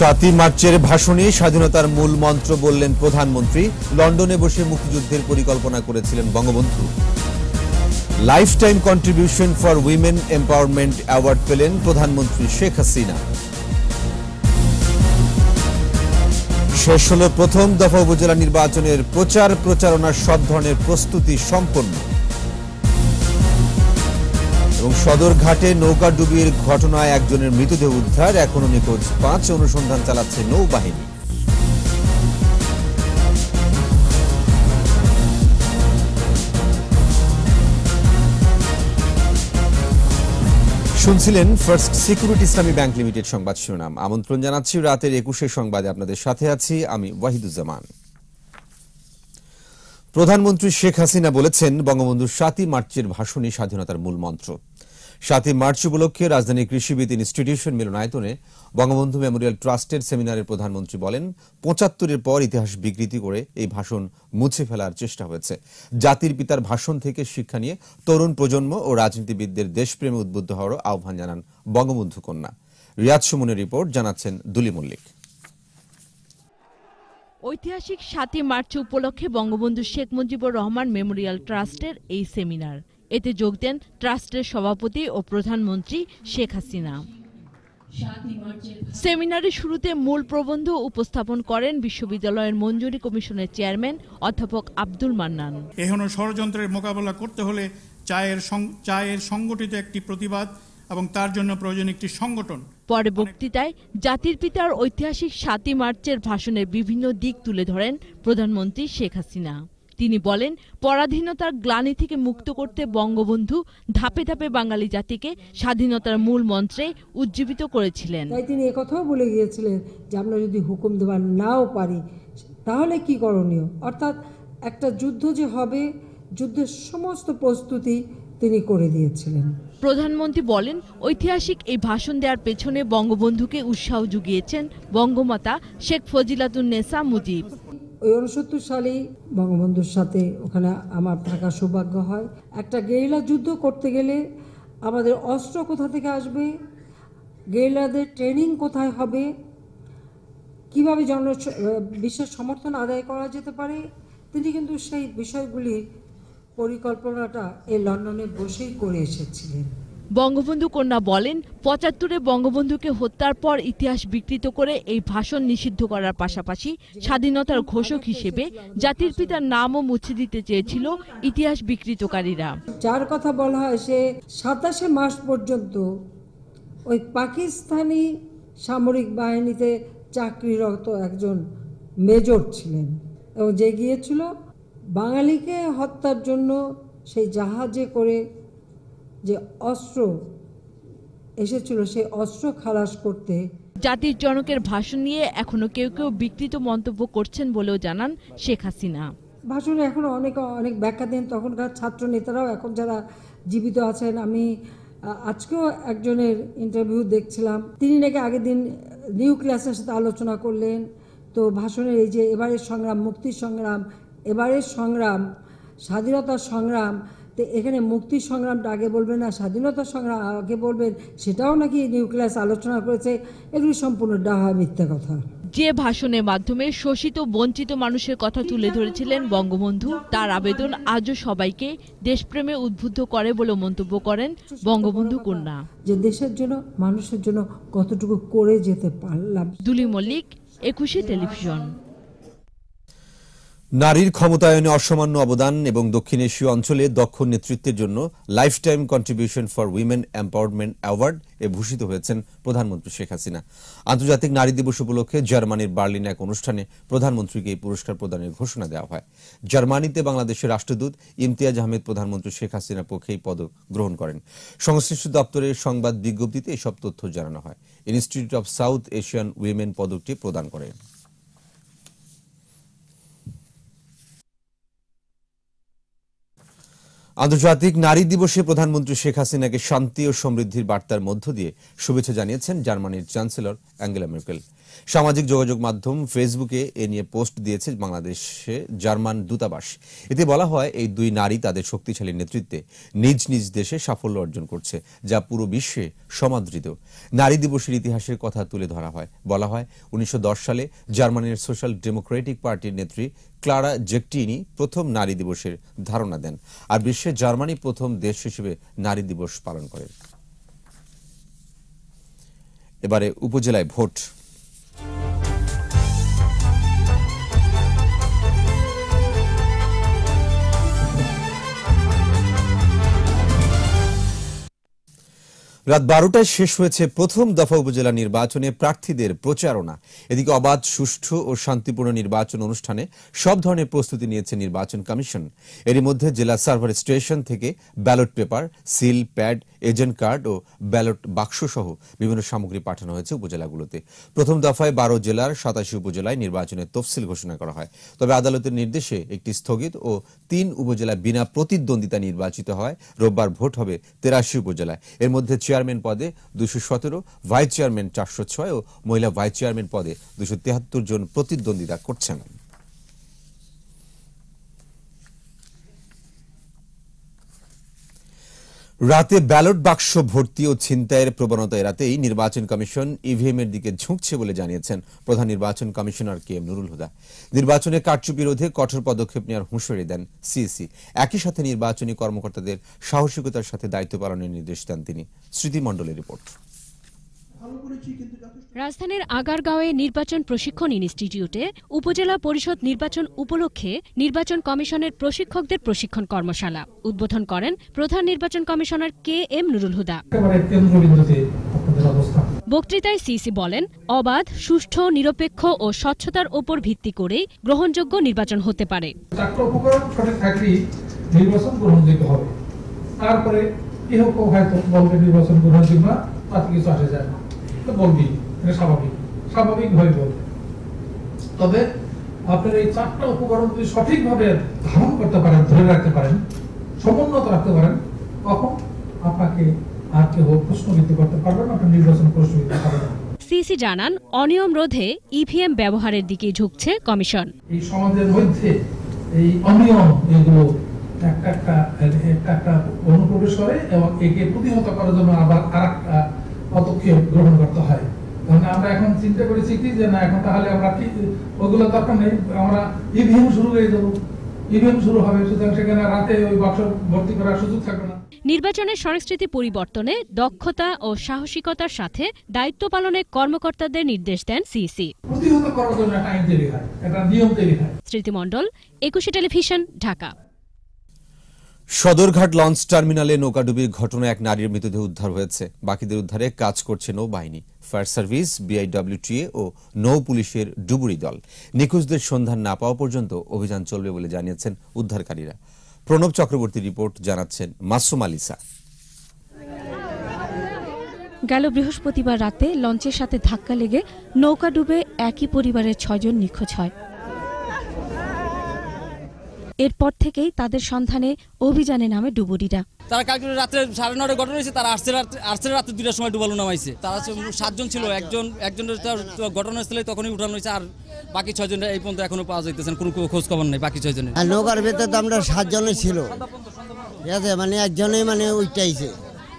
সাতই মার্চের ভাষণে স্বাধীনতার মূল মন্ত্র বললেন প্রধানমন্ত্রী। লন্ডনে বসে মুক্তিযুদ্ধের পরিকল্পনা করেছিলেন Bangabandhu. Lifetime contribution for women empowerment award পেলেন প্রধানমন্ত্রী শেখ হাসিনা। শেষ হল প্রথম দফা উপজেলা নির্বাচনের প্রচার প্রচারণার সব ধরনের প্রস্তুতি সম্পন্ন। সদরঘাটে নৌকা ডুবির ঘটনায় একজনের মৃতদেহ উদ্ধার। এখনও নিখোঁজ পাঁচ অনুসন্ধান চালাচ্ছে নৌবাহিনী। শুনছিলেন first security Islami bank limited সংবাদ শিরোনাম। আমন্ত্রণ জানাচ্ছি রাতের একুশে সংবাদে আপনাদের সাথে আছি আমি ওয়াহিদুজ্জামান। প্রধানমন্ত্রী শেখ হাসিনা বলেছেন বঙ্গবন্ধু সাতই মার্চের ভাষণই স্বাধীনতার মূল মন্ত্র। সাতই মার্চ উপলক্ষে রাজধানী কৃষিবিদ ইনস্টিটিউশন মিলনায়তনে বঙ্গবন্ধু মেমোরিয়াল ট্রাস্টের সেমিনারে প্রধানমন্ত্রী বলেন, পঁচাত্তরের পর ইতিহাস বিকৃতি করে এই ভাষণ মুছে ফেলার চেষ্টা হয়েছে। জাতির পিতার ভাষণ থেকে শিক্ষা নিয়ে তরুণ প্রজন্ম ও রাজনীতিবিদদের দেশপ্রেমে উদ্বুদ্ধ হওয়ারও আহ্বান জানান বঙ্গবন্ধু কন্যা। রিয়াজ সুমনের রিপোর্ট, জানাচ্ছেন দুলি মল্লিক। ঐতিহাসিক সাতই মার্চ উপলক্ষে বঙ্গবন্ধু শেখ মুজিবুর রহমান মেমোরিয়াল ট্রাস্টের এই সেমিনার। এতে যোগ দেন ট্রাস্টের সভাপতি ও প্রধানমন্ত্রী শেখ হাসিনা। সেমিনারের শুরুতে মূল প্রবন্ধ উপস্থাপন করেন বিশ্ববিদ্যালয়ের মঞ্জুরি কমিশনের চেয়ারম্যান অধ্যাপক আব্দুল মান্নান। এখনও ষড়যন্ত্রের মোকাবেলা করতে হলে চায়ের চায়ের সংগঠিত একটি প্রতিবাদ এবং তার জন্য প্রয়োজন একটি সংগঠন। পরে বক্তৃতায় জাতির পিতার ঐতিহাসিক সাতই মার্চের ভাষণের বিভিন্ন দিক তুলে ধরেন প্রধানমন্ত্রী শেখ হাসিনা। তিনি বলেন পরাধীনতার গ্লানি থেকে মুক্ত করতে বঙ্গবন্ধু ধাপে ধাপে বাঙালি জাতিকে স্বাধীনতার মূল মন্ত্রে উজ্জীবিত করেছিলেন। তাই তিনি একথাও বলে গিয়েছিলেন যে আমরা যদি হুকুম দেওয়ার নাও পারি তাহলে কি করণীয়? অর্থাৎ একটা যুদ্ধ যে হবে যুদ্ধের সমস্ত প্রস্তুতি তিনি করে দিয়েছিলেন। প্রধানমন্ত্রী বলেন ঐতিহাসিক এই ভাষণ দেওয়ার পেছনে বঙ্গবন্ধুকে উৎসাহ জুগিয়েছেন বঙ্গমাতা শেখ ফজিলাতুন্নেসা মুজিব। ওই উনসত্তর সালেই বঙ্গবন্ধুর সাথে ওখানে আমার থাকা সৌভাগ্য হয়। একটা গেরিলা যুদ্ধ করতে গেলে আমাদের অস্ত্র কোথা থেকে আসবে? গেরিলাদের ট্রেনিং কোথায় হবে? কীভাবে জন বিশ্বের সমর্থন আদায় করা যেতে পারে? তিনি কিন্তু সেই বিষয়গুলি পরিকল্পনাটা এই লন্ডনে বসেই করে এসেছিলেন। বঙ্গবন্ধু কন্যা বলেন, পঁচাত্তরে বঙ্গবন্ধুকে হত্যার পর ইতিহাস বিকৃত করে এই ভাষণ নিষিদ্ধ করার পাশাপাশি স্বাধীনতার ঘোষক হিসেবে জাতির পিতার নামও মুছে দিতে চেয়েছিল ইতিহাস বিকৃতকারীরা। যার কথা বলা হয়, সে সাতাশে মাস পর্যন্ত ওই পাকিস্তানি সামরিক বাহিনীতে চাকরিরত একজন মেজর ছিলেন এবং যে গিয়েছিল, বাঙালিকে হত্যার জন্য সেই জাহাজে করে যে অস্ত্র এসেছিল সেই অস্ত্র খালাস করতে জাতির জনকের ভাষণ নিয়ে এখনও কেউ কেউ বিকৃত মন্তব্য করছেন বলেও জানান শেখ হাসিনা। ভাষণে এখনও অনেক অনেক ব্যাখ্যা দেন। তখনকার ছাত্র নেতারাও এখন যারা জীবিত আছেন আমি আজকেও একজনের ইন্টারভিউ দেখছিলাম। তিনি নাকি আগের দিন নিউক্লিয়াসের সাথে আলোচনা করলেন। তো ভাষণের এই যে এবারের সংগ্রাম মুক্তির সংগ্রাম এবারের সংগ্রাম স্বাধীনতার সংগ্রাম তো এখানে মুক্তির সংগ্রামটা আগে বলবেন না স্বাধীনতার সংগ্রাম আগে বলবেন সেটাও নাকি নিউক্লিয়াস আলোচনা করেছে। এগুলি সম্পূর্ণ ডাহা মিথ্যা কথা। যে ভাষণের মাধ্যমে শোষিত বঞ্চিত মানুষের কথা তুলে ধরেছিলেন বঙ্গবন্ধু তার আবেদন আজও সবাইকে দেশপ্রেমে উদ্বুদ্ধ করে বলে মন্তব্য করেন বঙ্গবন্ধু কন্যা। যে দেশের জন্য মানুষের জন্য কতটুকু করে যেতে পারলাম। দুলি মল্লিক একুশে টেলিভিশন। নারীর ক্ষমতায়নে অসামান্য অবদান এবং দক্ষিণ এশীয় অঞ্চলে দক্ষ নেতৃত্বের জন্য lifetime contribution for women empowerment award এ ভূষিত হয়েছেন প্রধানমন্ত্রী শেখ হাসিনা। আন্তর্জাতিক নারী দিবস উপলক্ষে জার্মানির বার্লিন এক অনুষ্ঠানে প্রধানমন্ত্রীকে এই পুরস্কার প্রদানের ঘোষণা দেওয়া হয়। জার্মানিতে বাংলাদেশের রাষ্ট্রদূত ইমতিয়াজ আহমেদ প্রধানমন্ত্রী শেখ হাসিনার পক্ষে এই পদক গ্রহণ করেন। সংশ্লিষ্ট দপ্তরের সংবাদ বিজ্ঞপ্তিতে এসব তথ্য জানানো হয়। Institute of south Asian women পদকটি প্রদান করেন আন্তর্জাতিক নারী দিবসে প্রধানমন্ত্রী শেখ হাসিনাকে শান্তি ও সমৃদ্ধির বার্তার মধ্য দিয়ে শুভেচ্ছা জানিয়েছেন জার্মানির চ্যান্সেলর অ্যাঙ্গেলা মের্কেল সামাজিক যোগাযোগ মাধ্যম ফেসবুকে এ নিয়ে পোস্ট দিয়েছে বাংলাদেশে জার্মান দূতাবাস। এতে বলা হয়, এই দুই নারী তাদের শক্তিশালী নেতৃত্বে নিজ নিজ দেশে সাফল্য অর্জন করছে, যা পুরো বিশ্বে সমাদৃত। নারী দিবসের ইতিহাসের কথা তুলে ধরা হয়। বলা হয়, উনিশশো দশ সালে জার্মানির সোশ্যাল ডেমোক্রেটিক পার্টির নেত্রী ক্লারা জেকটিনি প্রথম নারী দিবসের ধারণা দেন আর বিশ্বে জার্মানি প্রথম দেশ হিসেবে নারী দিবস পালন করে এবারে উপজেলায় ভোট। রাত বারোটায় শেষ হয়েছে প্রথম দফা উপজেলা নির্বাচনে প্রার্থীদের প্রচারণা। এদিকে অবাধ, সুষ্ঠু ও শান্তিপূর্ণ নির্বাচন অনুষ্ঠানে সব ধরনের প্রস্তুতি নিয়েছে নির্বাচন কমিশন। এরই মধ্যে জেলা সার্ভার স্টেশন থেকে ballot paper, seal, pad agent card ও ব্যালট বাক্স সহ বিভিন্ন সামগ্রী পাঠানো হয়েছে উপজেলাগুলোতে। প্রথম দফায় বারো জেলার সাতাশি উপজেলায় নির্বাচনের তফসিল ঘোষণা করা হয়। তবে আদালতের নির্দেশে একটি স্থগিত ও তিন উপজেলা বিনা প্রতিদ্বন্দ্বিতা নির্বাচিত হয়। রোববার ভোট হবে তেরাশি উপজেলায়। এর মধ্যে চেয়ারম্যান পদে দুশো সতেরো, ভাইস চেয়ারম্যান চারশো ছয় ও মহিলা ভাইস চেয়ারম্যান পদে দুশো তেহাত্তর জন প্রতিদ্বন্দ্বিতা করছেন। রাতে ব্যালট বাক্স ভর্তি ও ছিনতাইয়ের প্রবণতা এড়াতেই নির্বাচন কমিশন ইভিএম এর দিকে ঝুঁকছে বলে জানিয়েছেন প্রধান নির্বাচন commissioner K M Nurul Huda. নির্বাচনে কারচুপি রোধে কঠোর পদক্ষেপ নেওয়ার হুঁশিয়ারি দেন সিইসি একই সাথে নির্বাচনী কর্মকর্তাদের সাহসিকতার সাথে দায়িত্ব পালনের নির্দেশ দেন তিনি। স্মৃতিমণ্ডলের রিপোর্ট। রাজধানীর আগারগাঁওয়ে নির্বাচন প্রশিক্ষণ ইনস্টিটিউটে উপজেলা পরিষদ নির্বাচন উপলক্ষে নির্বাচন কমিশনের প্রশিক্ষকদের প্রশিক্ষণ কর্মশালা। উদ্বোধন করেন প্রধান নির্বাচন commissioner K M Nurul Huda. বক্তৃতায় সিসি বলেন, অবাধ, সুষ্ঠু, নিরপেক্ষ ও স্বচ্ছতার ওপর ভিত্তি করেই গ্রহণযোগ্য নির্বাচন হতে পারে। নির্বাচন গ্রহণযোগ্য তারপরে কেউ হয়তো বলবে নির্বাচন গ্রহণযোগ্য তাতে কিছু আসে যায় না। বলবি। এটা স্বাভাবিক। স্বাভাবিকভাবে বলবে তবে আপনার এই চারটা উপকরণ যদি সঠিকভাবে ধারণ করতে পারেন ধরে রাখতে পারেন সমুন্নত রাখতে পারেন তখন আপনাকে আর কেউ প্রশ্নবিদ্ধ করতে পারবেন আপনার নির্বাচন প্রশ্নবিদ্ধ পারবেন সিসি জানান অনিয়ম রোধে ইভিএম ব্যবহারের দিকে ঝুঁকছে কমিশন। এই সমাজের মধ্যে এই অনিয়ম এগুলো একটা একটা একটা একটা অনুপ্রবেশ করে এবং একে প্রতিহত করার জন্য আবার আর একটা পদক্ষেপ গ্রহণ করতে হয়। কারণ আমরা এখন চিন্তা করেছি কি যে না এখন তাহলে আমরা কি ওগুলো দরকার নেই আমরা ইভিএম শুরু করে দেবো। ইভিএম শুরু হবে সুতরাং সেখানে রাতে ওই বাক্স ভর্তি করার সুযোগ থাকবে না। নির্বাচনের সংস্কৃতি পরিবর্তনে দক্ষতা ও সাহসিকতার সাথে দায়িত্ব পালনে কর্মকর্তাদের নির্দেশ দেন সিসি প্রতিহত করার জন্য একটা আইন তৈরি হয় একটা নিয়ম তৈরি হয়। স্মৃতিমণ্ডল একুশে টেলিভিশন ঢাকা। সদরঘাট লঞ্চ টার্মিনালে নৌকাডুবির ঘটনায় এক নারীর মৃতদেহ উদ্ধার হয়েছে। বাকিদের উদ্ধারে কাজ করছে নৌবাহিনী, ফায়ার সার্ভিস বিআইডব্লিউটিএ ও নৌ পুলিশের ডুবুরি দল। নিখোঁজদের সন্ধান না পাওয়া পর্যন্ত অভিযান চলবে বলে জানিয়েছেন উদ্ধারকারীরা। প্রণব চক্রবর্তী রিপোর্ট জানাচ্ছেন মাসুম আলিসা গেল বৃহস্পতিবার রাতে লঞ্চের সাথে ধাক্কা লেগে নৌকা ডুবে একই পরিবারের ছয়জন নিখোঁজ হয়। এরপর থেকেই তাদের সন্ধানে অভিযানে নামে ডুবুরিরা। তারা কালকে রাত্রে সাড়ে নটায় ঘটনা হয়েছে তারা আসছে আসছে রাত্রে দুটার সময় ডুবালো নামাইছে। তারা সাতজন ছিল একজন একজনের ঘটনাস্থলে তখনই উঠানো হয়েছে আর বাকি ছয়জন এই পর্যন্ত এখনও পাওয়া যাইতেছেন কোনো খোঁজ খবর নেই বাকি ছয়জনের। আর নৌকার ভেতর তো আমরা সাতজনে ছিল। ঠিক আছে মানে একজনেই মানে উইটাইছে।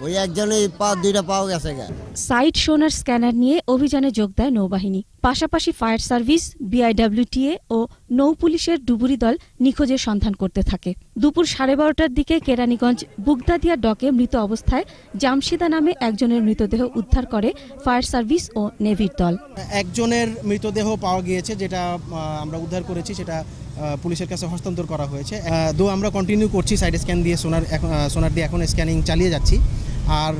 ওই একজনেই পা দুইটা পাওয়া গেছে গা। সাইট সোনার স্ক্যানার নিয়ে অভিযানে যোগ দেয় নৌবাহিনী। পাশাপাশি ফায়ার সার্ভিস বিআইডব্লিউটিএ ও নৌ পুলিশের ডুবুরি দল নিখোঁজের সন্ধান করতে থাকে। দুপুর সাড়ে বারোটার দিকে কেরানীগঞ্জ বুগদাদিয়া ডকে মৃত অবস্থায় জামশিদা নামে একজনের মৃতদেহ উদ্ধার করে ফায়ার সার্ভিস ও নেভির দল। একজনের মৃতদেহ পাওয়া গিয়েছে, যেটা আমরা উদ্ধার করেছি, সেটা পুলিশের কাছে হস্তান্তর করা হয়েছে। দো, আমরা কন্টিনিউ করছি সাইড স্ক্যান দিয়ে, সোনার সোনার দিয়ে এখন স্ক্যানিং চালিয়ে যাচ্ছি। আর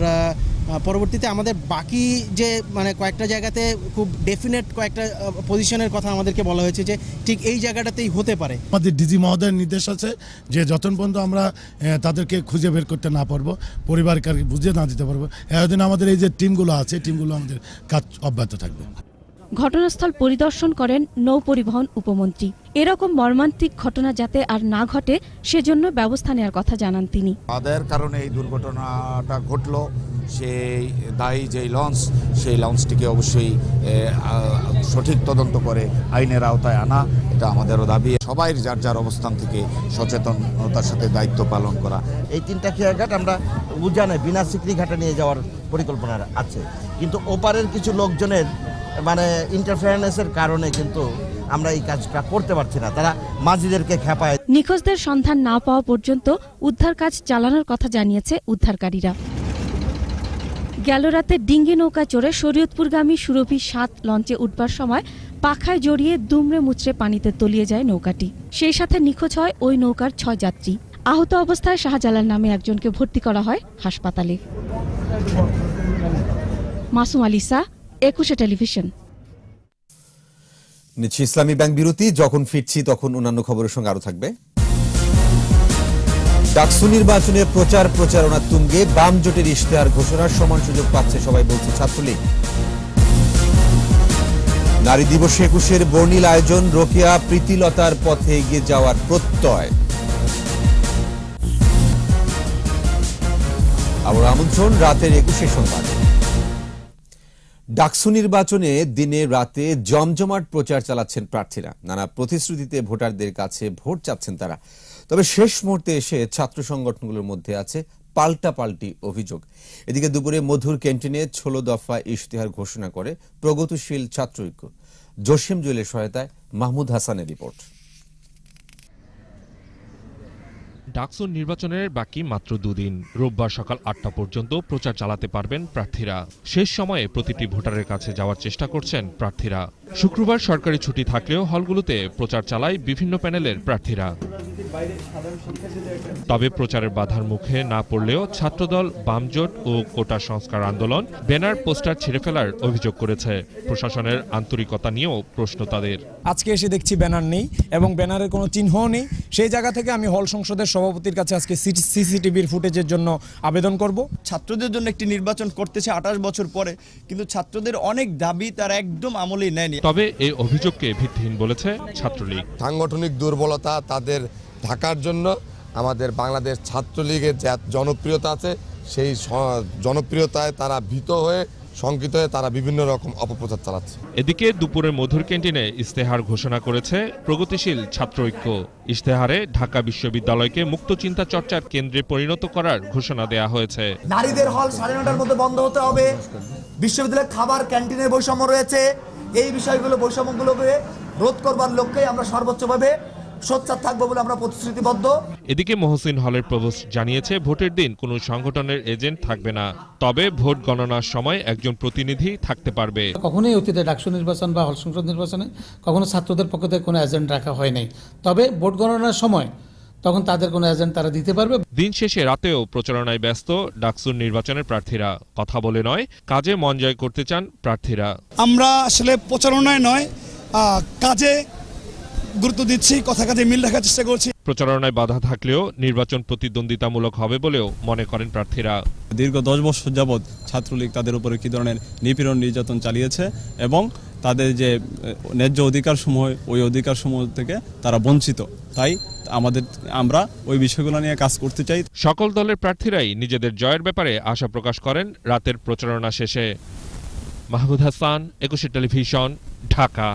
পরবর্তীতে আমাদের বাকি যে মানে কয়েকটা জায়গাতে খুব ডেফিনেট কয়েকটা পজিশনের কথা আমাদেরকে বলা হয়েছে যে, ঠিক এই জায়গাটাতেই হতে পারে। আমাদের ডিজি মহোদয়ের নির্দেশ আছে যে, যতন পর্যন্ত আমরা তাদেরকে খুঁজে বের করতে না পারব, পরিবারকে বুঝে বুঝিয়ে না দিতে পারব, এতদিন আমাদের এই যে টিমগুলো আছে টিমগুলো আমাদের কাজ অব্যাহত থাকবে। ঘটনাস্থল পরিদর্শন করেন নৌ পরিবহন উপমন্ত্রী। এরকম মর্মান্তিক ঘটনা যাতে আর না ঘটে, সেজন্য ব্যবস্থা নেওয়ার কথা জানান তিনি। তাদের কারণে এই দুর্ঘটনাটা ঘটলো। সেই দায়ী যেই লঞ্চ, সেই লঞ্চটিকে অবশ্যই সঠিক তদন্ত করে আইনের আওতায় আনা, এটা আমাদেরও দাবি। সবাই যার যার অবস্থান থেকে সচেতনতার সাথে দায়িত্ব পালন করা। এই তিনটা খেয়াঘাট আমরা উজানে বিনা সিকরি ঘাটে নিয়ে যাওয়ার পরিকল্পনা আছে। কিন্তু ওপারের কিছু লোকজনের মানে ইন্টারফারেন্সের কারণে কিন্তু আমরা এই কাজটা করতে পারছি না। তারা মাঝিদেরকে খেপায়। নিখোঁজদের সন্ধান না পাওয়া পর্যন্ত উদ্ধার কাজ চালানোর কথা জানিয়েছে উদ্ধারকারীরা। গেল রাতে ডিঙ্গি নৌকা চড়ে শরীয়তপুরগামী সুরভি সাত লঞ্চে উঠবার সময় পাখায় জড়িয়ে দুমড়ে মুচড়ে পানিতে তলিয়ে যায় নৌকাটি। সেই সাথে নিখোঁজ হয় ওই নৌকার ছয় যাত্রী। আহত অবস্থায় শাহজালাল নামে একজনকে ভর্তি করা হয় হাসপাতালে। মাসুম আলিসা একুশে টেলিভিশন। নিচ্ছি ইসলামী ব্যাংক বিরতি, যখন ফিরছি তখন অন্যান্য খবরের সঙ্গে আরও থাকবে। ডাকসু নির্বাচনে প্রচার প্রচারণা তুঙ্গে, বাম জোটের ইশতেহার ঘোষণার সমান সুযোগ পাচ্ছে সবাই বলছে ছাত্রলীগ। নারী দিবসে একুশের বর্ণিল আয়োজন, রোকেয়া প্রীতিলতার পথে এগিয়ে যাওয়ার প্রত্যয়। আবার আমন্ত্রণ, রাতের একুশে সংবাদ। ডাকসু নির্বাচনে দিনে রাতে জমজমাট প্রচার চালাচ্ছেন প্রার্থীরা। নানা প্রতিশ্রুতিতে ভোটারদের কাছে ভোট চাচ্ছেন তারা। তবে শেষ মুহূর্তে এসে ছাত্র সংগঠনগুলোর মধ্যে আছে পাল্টা পাল্টি অভিযোগ। এদিকে দুপুরে মধুর ক্যান্টিনে ষোলো দফা ইশতেহার ঘোষণা করে প্রগতিশীল ছাত্র ঐক্য জসিম জুয়েলের সহায়তায় মাহমুদ হাসানের রিপোর্ট। ডাকসুর নির্বাচনের বাকি মাত্র দুদিন। রোববার সকাল আটটা পর্যন্ত প্রচার চালাতে পারবেন প্রার্থীরা। শেষ সময়ে প্রতিটি ভোটারের কাছে যাওয়ার চেষ্টা করছেন প্রার্থীরা। শুক্রবার সরকারি ছুটি থাকলেও হলগুলোতে প্রচার চালায় বিভিন্ন প্যানেলের প্রার্থীরা। তবে প্রচারের বাধার মুখে না পড়লেও ছাত্রদল, বামজোট ও কোটা সংস্কার আন্দোলন ব্যানার, পোস্টার ছিঁড়ে ফেলার অভিযোগ করেছে। প্রশাসনের আন্তরিকতা নিয়েও প্রশ্ন তাদের। আজকে এসে দেখছি ব্যানার নেই এবং ব্যানারের কোনো চিহ্নও নেই। সেই জায়গা থেকে আমি হল সংসদের সভাপতির কাছে আজকে সিসিটিভির ফুটেজের জন্য আবেদন করব। ছাত্রদের জন্য একটি নির্বাচন করতেছে আঠাশ বছর পরে কিন্তু ছাত্রদের অনেক দাবি তারা একদম আমলেই নেয়নি। তবে এই অভিযোগকে ভিত্তিহীন বলেছে ছাত্রলীগ। সাংগঠনিক দুর্বলতা তাদের ঢাকার জন্য আমাদের বাংলাদেশ ছাত্রলীগের যে জনপ্রিয়তা আছে সেই জনপ্রিয়তায় তারা ভীত হয়ে শঙ্কিত হয়ে তারা বিভিন্ন রকম অপপ্রচার চালাচ্ছে। এদিকে দুপুরে মধুর ক্যান্টিনে ইস্তেহার ঘোষণা করেছে প্রগতিশীল ছাত্র ঐক্য। ইশতেহারে ঢাকা বিশ্ববিদ্যালয়কে মুক্ত চিন্তা চর্চার কেন্দ্রে পরিণত করার ঘোষণা দেয়া হয়েছে। নারীদের হল সাড়ে নটার মধ্যে বন্ধ হতে হবে। বিশ্ববিদ্যালয়ের খাবার ক্যান্টিনের বৈষম্য রয়েছে। এই বিষয়গুলো বৈষম্যগুলোকে রোধ করবার লক্ষ্যে আমরা সর্বোচ্চভাবে সোচ্চার থাকব বলে আমরা প্রতিশ্রুতিবদ্ধ। এদিকে মহসিন হলের প্রভোস্ট জানিয়েছে ভোটের দিন কোনো সংগঠনের এজেন্ট থাকবে না তবে ভোট গণনার সময় একজন প্রতিনিধি থাকতে পারবে। কখনোই অতীতে ডাকসু নির্বাচন বা হল সংসদ নির্বাচনে কখনো ছাত্রদের পক্ষ থেকে কোনো এজেন্ট রাখা হয় নাই। তবে ভোট গণনার সময় তখন তাদের কোনো এজেন্ট তারা দিতে পারবে। দিন শেষে রাতেও প্রচারণায় ব্যস্ত ডাকসুর নির্বাচনের প্রার্থীরা। কথা বলে নয় কাজে মন জয় করতে চান প্রার্থীরা। আমরা আসলে প্রচারণায় নয় আহ, কাজে গুরুত্ব দিচ্ছি কথা কাজে মিল রাখার চেষ্টা করছি। প্রচারণায় বাধা থাকলেও নির্বাচন প্রতিদ্বন্দ্বিতামূলক হবে বলেও মনে করেন প্রার্থীরা। দীর্ঘ দশ বছর যাবৎ ছাত্রলীগ তাদের উপরে কী ধরনের নিপীড়ন নির্যাতন চালিয়েছে এবং তাদের যে ন্যায্য অধিকার সমূহ ওই অধিকার সমূহ থেকে তারা বঞ্চিত। তাই আমাদের আমরা ওই বিষয়গুলো নিয়ে কাজ করতে চাই। সকল দলের প্রার্থীরাই নিজেদের জয়ের ব্যাপারে আশা প্রকাশ করেন রাতের প্রচারণা শেষে। মাহমুদ হাসান একুশে টেলিভিশন ঢাকা।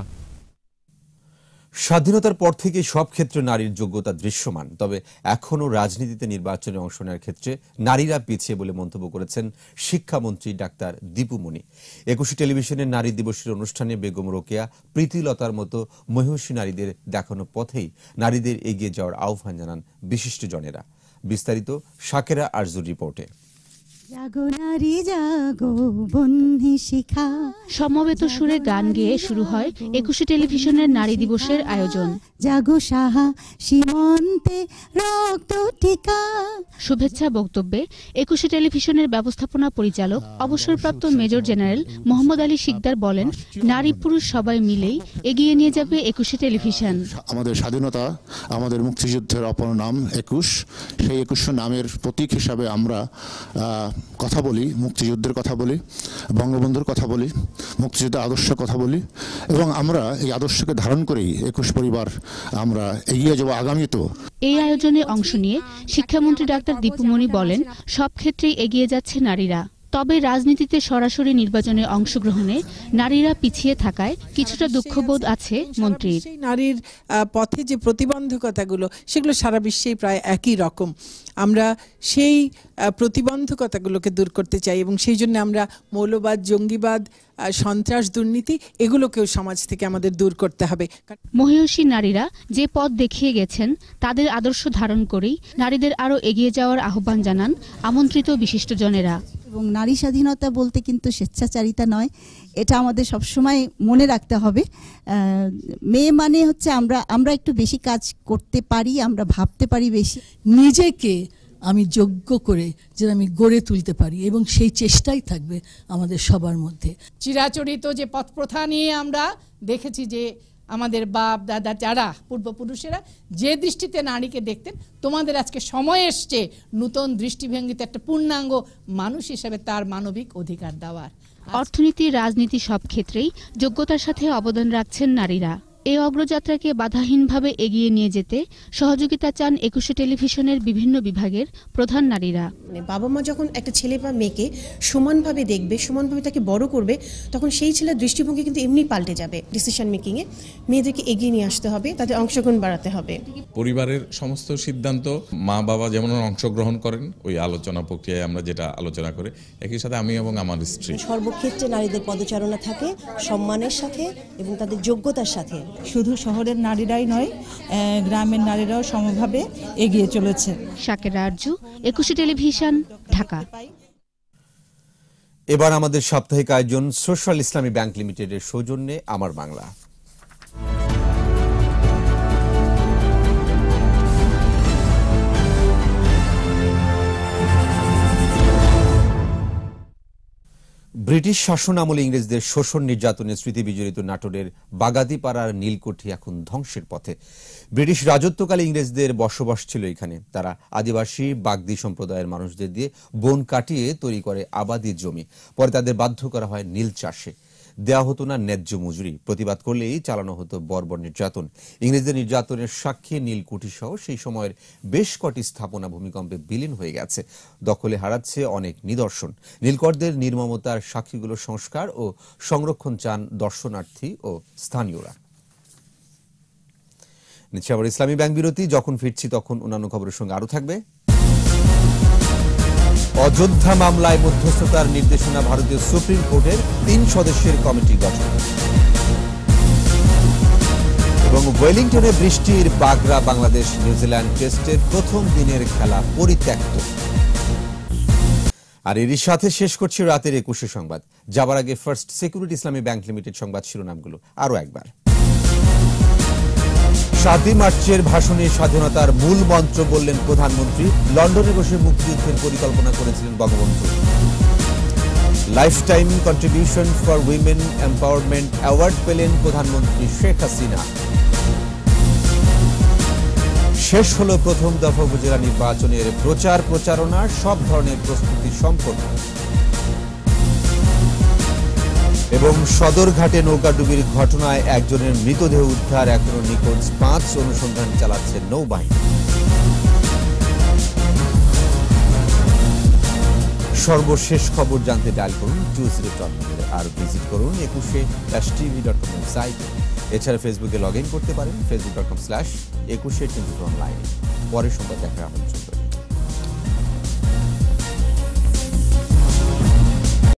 স্বাধীনতার পর থেকে সব ক্ষেত্রে নারীর যোগ্যতা দৃশ্যমান। তবে এখনও রাজনীতিতে নির্বাচনে অংশ নেওয়ার ক্ষেত্রে নারীরা পিছিয়ে বলে মন্তব্য করেছেন শিক্ষামন্ত্রী ডাক্তার দীপু মনি। একুশে টেলিভিশনের নারী দিবসের অনুষ্ঠানে বেগম রোকেয়া, প্রীতিলতার মতো মহিষী নারীদের দেখানো পথেই নারীদের এগিয়ে যাওয়ার আহ্বান জানান বিশিষ্টজনেরা বিস্তারিত সাকেরা আরজুর রিপোর্টে। সমবেত সুরে গান গেয়ে শুরু হয় একুশে টেলিভিশনের নারী দিবসের আয়োজন। জাগো সাহা সীমন্তে রক্ত টিকা শুভেচ্ছা বক্তব্যে একুশে টেলিভিশনের ব্যবস্থাপনা পরিচালক অবসরপ্রাপ্ত মেজর জেনারেল মোহাম্মদ আলী শিকদার বলেন নারী পুরুষ সবাই মিলেই এগিয়ে নিয়ে যাবে একুশে টেলিভিশন। আমাদের স্বাধীনতা আমাদের মুক্তিযুদ্ধের অপর নাম একুশ। সেই একুশ নামের প্রতীক হিসাবে আমরা কথা বলি, মুক্তিযুদ্ধের কথা বলি, বঙ্গবন্ধুর কথা বলি, মুক্তিযুদ্ধের আদর্শ কথা বলি, এবং আমরা এই আদর্শকে ধারণ করেই একুশ পরিবার আমরা এগিয়ে যাব আগামীতেও। এই আয়োজনে অংশ নিয়ে শিক্ষামন্ত্রী ডাক্তার দীপুমণি বলেন, সব ক্ষেত্রেই এগিয়ে যাচ্ছে নারীরা। তবে রাজনীতিতে সরাসরি নির্বাচনে অংশগ্রহণে নারীরা পিছিয়ে থাকায় কিছুটা দুঃখবোধ আছে মন্ত্রীর। নারীর পথে যে প্রতিবন্ধকতাগুলো সেগুলো সারা বিশ্বেই প্রায় একই রকম। আমরা সেই প্রতিবন্ধকতাগুলোকে দূর করতে চাই এবং সেই জন্য আমরা মৌলবাদ জঙ্গিবাদ সন্ত্রাস দুর্নীতি এগুলোকেও সমাজ থেকে আমাদের দূর করতে হবে। মহিয়সী নারীরা যে পথ দেখিয়ে গেছেন তাদের আদর্শ ধারণ করেই নারীদের আরও এগিয়ে যাওয়ার আহ্বান জানান আমন্ত্রিত বিশিষ্টজনেরা। এবং নারী স্বাধীনতা বলতে কিন্তু স্বেচ্ছাচারিতা নয় এটা আমাদের সবসময় মনে রাখতে হবে। মেয়ে মানে হচ্ছে আমরা আমরা একটু বেশি কাজ করতে পারি আমরা ভাবতে পারি বেশি। নিজেকে আমি যোগ্য করে যেন আমি গড়ে তুলতে পারি এবং সেই চেষ্টাই থাকবে আমাদের সবার মধ্যে। চিরাচরিত যে পথপ্রথা নিয়ে আমরা দেখেছি যে আমাদের বাপ, দাদা, যারা পূর্বপুরুষেরা, যে দৃষ্টিতে নারীকে দেখতেন, তোমাদের আজকে সময় এসছে নতুন দৃষ্টিভঙ্গিতে একটা পূর্ণাঙ্গ মানুষ হিসেবে তার মানবিক অধিকার দেওয়ার। অর্থনীতি, রাজনীতি সব ক্ষেত্রেই যোগ্যতার সাথে অবদান রাখছেন নারীরা। এই অগ্রযাত্রাকে বাধাহীনভাবে এগিয়ে নিয়ে যেতে সহযোগিতা চান একুশে টেলিভিশনের বিভিন্ন বিভাগের প্রধান নারীরা। মানে বাবা মা যখন একটা ছেলে বা মেয়েকে সমানভাবে দেখবে সমানভাবে তাকে বড় করবে তখন সেই ছেলের দৃষ্টিভঙ্গি কিন্তু এমনি পাল্টে যাবে ডিসিশন মেকিংয়ে মেয়েদেরকে এগিয়ে নিয়ে আসতে হবে তাদের অংশগ্রহণ বাড়াতে হবে। পরিবারের সমস্ত সিদ্ধান্ত মা বাবা যেমন অংশগ্রহণ করেন ওই আলোচনা প্রক্রিয়ায় আমরা যেটা আলোচনা করে একই সাথে আমি এবং আমার স্ত্রী। সর্বক্ষেত্রে নারীদের পদচারণা থাকে সম্মানের সাথে এবং তাদের যোগ্যতার সাথে। শুধু শহরের নারীরাই নয় আহ, গ্রামের নারীরাও সমভাবে এগিয়ে চলেছে। শাকের আরজু একুশে টেলিভিশন ঢাকা। এবার আমাদের সাপ্তাহিক আয়োজন সোশ্যাল ইসলামী ব্যাংক লিমিটেডের সৌজন্যে আমার বাংলা। ব্রিটিশ শাসন আমলে ইংরেজদের শোষণ নির্যাতনের স্মৃতি বিজড়িত নাটোরের বাগাদিপাড়ার নীলকুঠি এখন ধ্বংসের পথে। ব্রিটিশ রাজত্বকালে ইংরেজদের বসবাস ছিল এখানে। তারা আদিবাসী, বাগদি সম্প্রদায়ের মানুষদের দিয়ে বন কাটিয়ে তৈরি করে আবাদি জমি। পরে তাদের বাধ্য করা হয় নীল চাষে। দেওয়া হতো না ন্যায্য মজুরি। প্রতিবাদ করলেই চালানো হতো বর্বর নির্যাতন। ইংরেজদের নির্যাতনের সাক্ষী নীলকুঠি সহ সেই সময়ের বেশ কটি স্থাপনা ভূমিকম্পে বিলীন হয়ে গেছে। দখলে হারাচ্ছে অনেক নিদর্শন। নীলকরদের নির্মমতার সাক্ষীগুলো সংস্কার ও সংরক্ষণ চান দর্শনার্থী ও স্থানীয়রা। নিচ্ছে আবার ইসলামী ব্যাংক বিরতি। যখন ফিরছি তখন অন্যান্য খবরের সঙ্গে আরও থাকবে। অযোধ্যা মামলায় মধ্যস্থতার নির্দেশনা ভারতীয় সুপ্রিম কোর্টের তিন সদস্যের কমিটি গঠন। এবং ওয়েলিংটনে বৃষ্টির বাগরা বাংলাদেশ নিউজিল্যান্ড টেস্টের প্রথম দিনের খেলা পরিত্যক্ত। আর এরই সাথে শেষ করছি রাতের একুশে সংবাদ। যাবার আগে first security Islami bank limited সংবাদ শিরোনামগুলো আরও একবার। সাতই মার্চের ভাষণে স্বাধীনতার মূল মন্ত্র বললেন প্রধানমন্ত্রী। লন্ডনে বসে মুক্তিযুদ্ধের পরিকল্পনা করেছিলেন Bangabandhu. Lifetime contribution for women empowerment award পেলেন প্রধানমন্ত্রী শেখ হাসিনা। শেষ হলো প্রথম দফা উপজেলা নির্বাচনের প্রচার প্রচারণা সব ধরনের প্রস্তুতি সম্পন্ন। এবং সদরঘাটে নৌকাডুবির ঘটনায় একজনের মৃতদেহ উদ্ধার, এখনও নিখোঁজ। পাঁচ অনুসন্ধান চালাচ্ছে নৌবাহিনী। সর্বশেষ খবর জানতে ডায়াল করুন টু জিরো আর ভিজিট করুন একুশে ড্যাশ টিভি ডট কম ওয়েবসাইটে এছাড়া ফেসবুকে লগ ইন করতে পারেন Facebook dot com slash Ekushey twenty অনলাইনে পরের সংবাদ দেখার আমন্ত্রণ